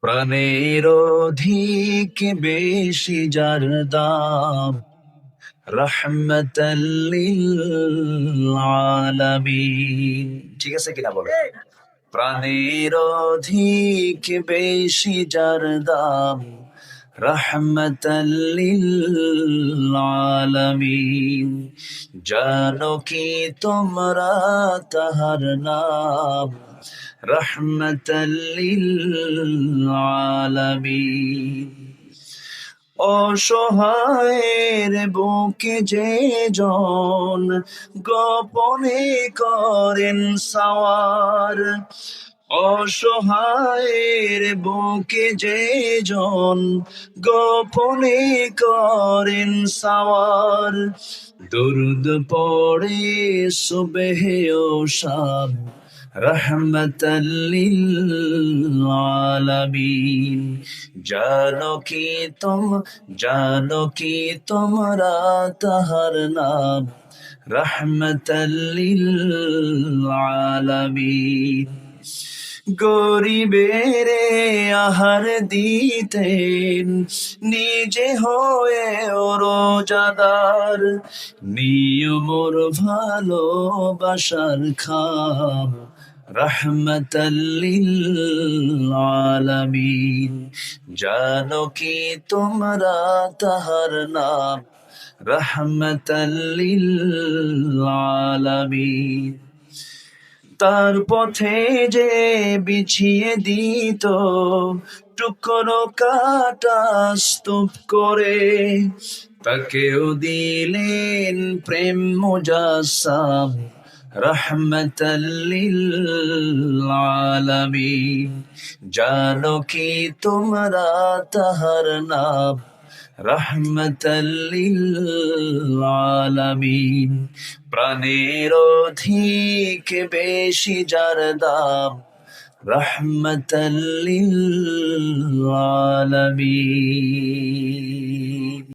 প্রাণের অধিক বেশি যার দাম? আলামিন ঠিক আছে কিনা বলো? প্রাণের অধিক বেশি যার দাম? রহমতাল্লিল আলামিন জানো কি তোমরা তাহার নাম আলামিন অসহায়ের বুকে যে জন গোপনে করেন সাওয়ার অসহায়ের বুকে যে জন গোপনে করেন সাওয়ার। দুরুদ পড়ে সুবেহে রহমতাল্লিল আলামিন জানো কি তুম জানো কি তোমরা তাহার নাম রহমতাল্লিল আলামিন গরিবের আহার দিতেন। নিজে হয়ে রোজাদার নিয়মর ভালোবাসার খাম। রহমতাল্লিল আলামিন জানো কি তোমরা তাহার নাম? রহমতাল্লিল আলামিন তার পথে যে বিছিয়ে দিত, টুকরো কাটা স্তূপ করে তাকেও দিলেন প্রেম মুজাসাম রহমতাল্লিল আলামিন জানো কি তোমরা তাহার নাম রহমতাল্লিল আলামিন প্রাণের অধিক বেশি যার দাম রহমতাল্লিল আলামিন।